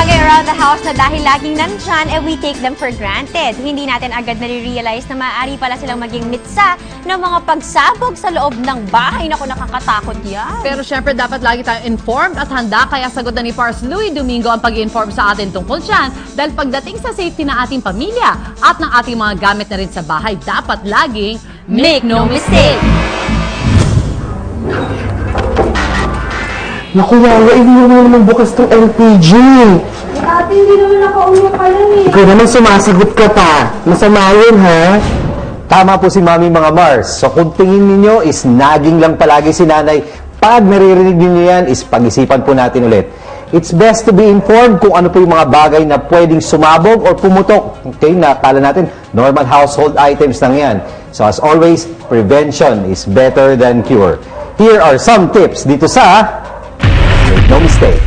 bagay around the house na dahil laging nandyan, eh we take them for granted. Hindi natin agad nare-realize na maaari pala silang maging mitsa ng mga pagsabog sa loob ng bahay. Naku, nakakatakot yan. Pero syempre, dapat lagi tayong informed at handa. Kaya sagot na ni Pars Louis Domingo ang pag-inform sa atin tungkol dyan. Dahil pagdating sa safety ng ating pamilya at ng ating mga gamit na rin sa bahay, dapat laging Make no mistake! Naku, Wawa, hindi mo naman bukas tong LPG. Ate, hindi naman nakauwi ka lang eh. Ikaw naman sumasagot ka pa. Masama yun, ha? Tama po si Mami mga Mars. So kung tingin ninyo is naging lang palagi si nanay, pag naririnig ninyo yan is pag-isipan po natin ulit. It's best to be informed kung ano po yung mga bagay na pwedeng sumabog or pumutok. Okay, nakala natin, normal household items lang yan. So as always, prevention is better than cure. Here are some tips dito sa no mistake.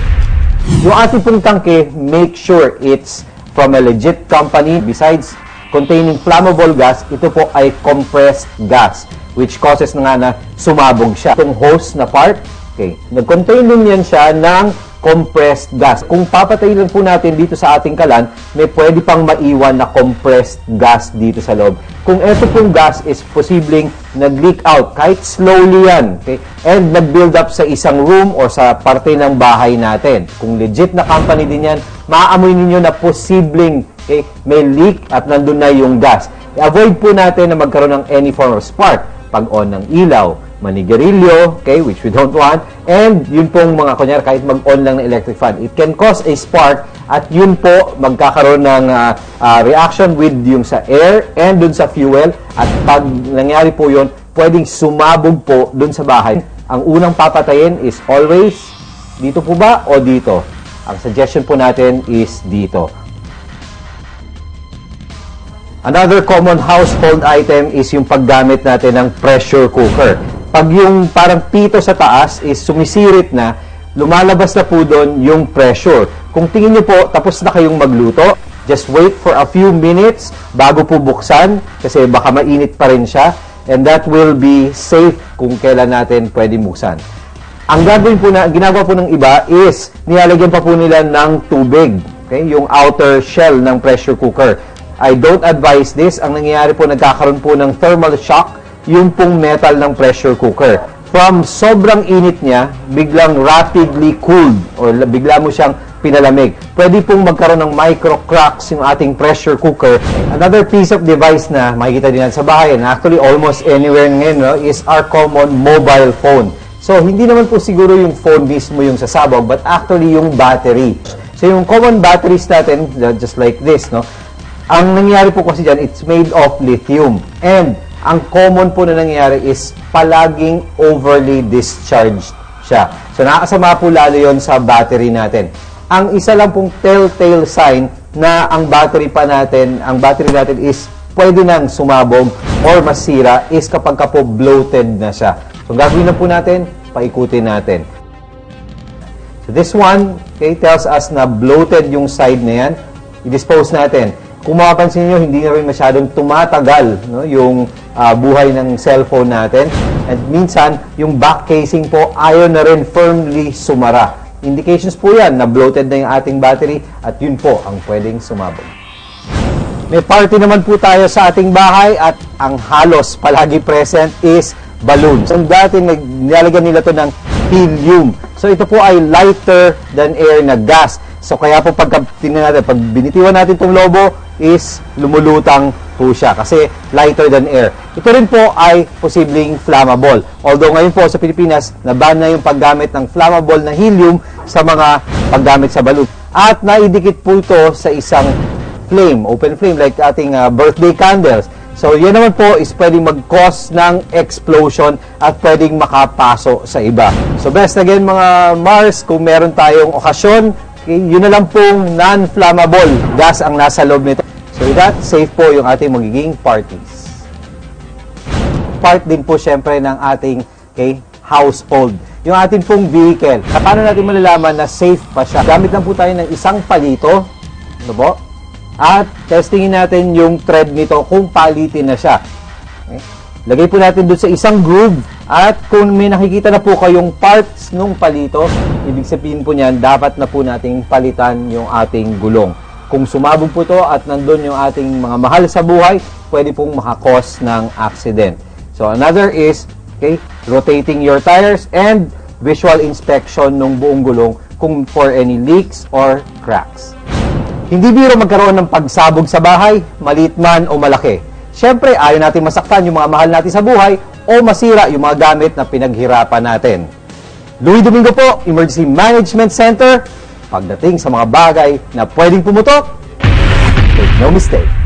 Yung ating pong tangke, make sure it's from a legit company. Besides containing flammable gas, ito po ay compressed gas which causes na nga na sumabog siya. Itong hose na part, okay, nag-contain din yan siya ng compressed gas. Kung papatayin lang po natin dito sa ating kalan, may pwede pang maiwan na compressed gas dito sa loob. Kung ito pong gas is posibleng nag-leak out, kahit slowly yan, okay, and nag-build up sa isang room or sa parte ng bahay natin. Kung legit na company din yan, maaamoy ninyo na posibleng okay, may leak at nandun na yung gas. Avoid po natin na magkaroon ng any form of spark. Pag-on ng ilaw, manigarilyo, okay, which we don't want, and yun pong mga, kunyar, kahit mag-on lang ng electric fan, it can cause a spark at yun po magkakaroon ng ah, ah, reaction with yung sa air and dun sa fuel at pag nangyari po yun, pwedeng sumabog po dun sa bahay. Ang unang papatayin is always dito po ba o dito? Ang suggestion po natin is dito. Another common household item is yung paggamit natin ng pressure cooker. Pag yung parang pito sa taas is sumisirit na, lumalabas na po doon yung pressure. Kung tingin nyo po, tapos na kayong magluto, just wait for a few minutes bago po buksan kasi baka mainit pa rin siya and that will be safe kung kailan natin pwede buksan. Ang gagawin po na, ginagawa po ng iba is nilalagyan pa po nila ng tubig. Okay? Yung outer shell ng pressure cooker. I don't advise this. Ang nangyayari po, nagkakaroon po ng thermal shock yung pong metal ng pressure cooker. From sobrang init niya, biglang rapidly cooled or la- bigla mo siyang pinalamig. Pwede pong magkaroon ng micro cracks yung ating pressure cooker. Another piece of device na makikita din natin sa bahay, and actually almost anywhere ngayon, no, is our common mobile phone. So, hindi naman po siguro yung phone mismo yung sasabog, but actually yung battery. So, yung common batteries natin, just like this, no, ang nangyayari po kasi dyan, it's made of lithium. And ang common po na nangyayari is palaging overly discharged siya. So nakakasama po lalo yon sa battery natin. Ang isa lang pong telltale sign na ang battery pa natin, ang battery natin is pwede nang sumabog or masira is kapag ka po bloated na siya. So gagawin na po natin, paikutin natin. So this one, okay, tells us na bloated yung side na yan. I-dispose natin. Kung mapapansin nyo, hindi na rin masyadong tumatagal no, yung ah, buhay ng cellphone natin. And minsan, yung back casing po, ayaw na rin firmly sumara. Indications po yan na bloated na yung ating battery at yun po ang pwedeng sumabog. May party naman po tayo sa ating bahay at ang halos palagi present is balloons. Ang dati nilalagyan nila to ng helium. So ito po ay lighter than air na gas. So kaya po pagka tingnan natin, pag binitiwan natin itong lobo is lumulutang po siya kasi lighter than air. Ito rin po ay posibleng flammable. Although ngayon po sa Pilipinas, naban na yung paggamit ng flammable na helium sa mga paggamit sa balloon. At naidikit po ito sa isang flame, open flame, like ating uh, birthday candles. So, yan naman po is pwedeng mag-cause ng explosion at pwedeng makapaso sa iba. So, best again mga Mars, kung meron tayong okasyon, okay, yun na lang pong non-flammable gas ang nasa loob nito. So, with that, safe po yung ating magiging parties. Part din po syempre ng ating okay, household. Yung ating pong vehicle. Paano natin malalaman na safe pa siya? Gamit lang po tayo ng isang palito. Ano po? At testingin natin yung thread nito kung palitin na siya. Okay? Lagay po natin doon sa isang groove At kung may nakikita na po kayong parts nung palito, ibig sabihin po niyan, dapat na po nating palitan yung ating gulong. Kung sumabog po to at nandun yung ating mga mahal sa buhay, pwede pong makakos ng accident. So another is, okay, rotating your tires and visual inspection ng buong gulong kung for any leaks or cracks. Hindi biro magkaroon ng pagsabog sa bahay, maliit man o malaki. Siyempre, ayaw natin masaktan yung mga mahal natin sa buhay o masira yung mga gamit na pinaghirapan natin. Louis Domingo po, Emergency Management Center. Pagdating sa mga bagay na pwedeng pumutok, make no mistake.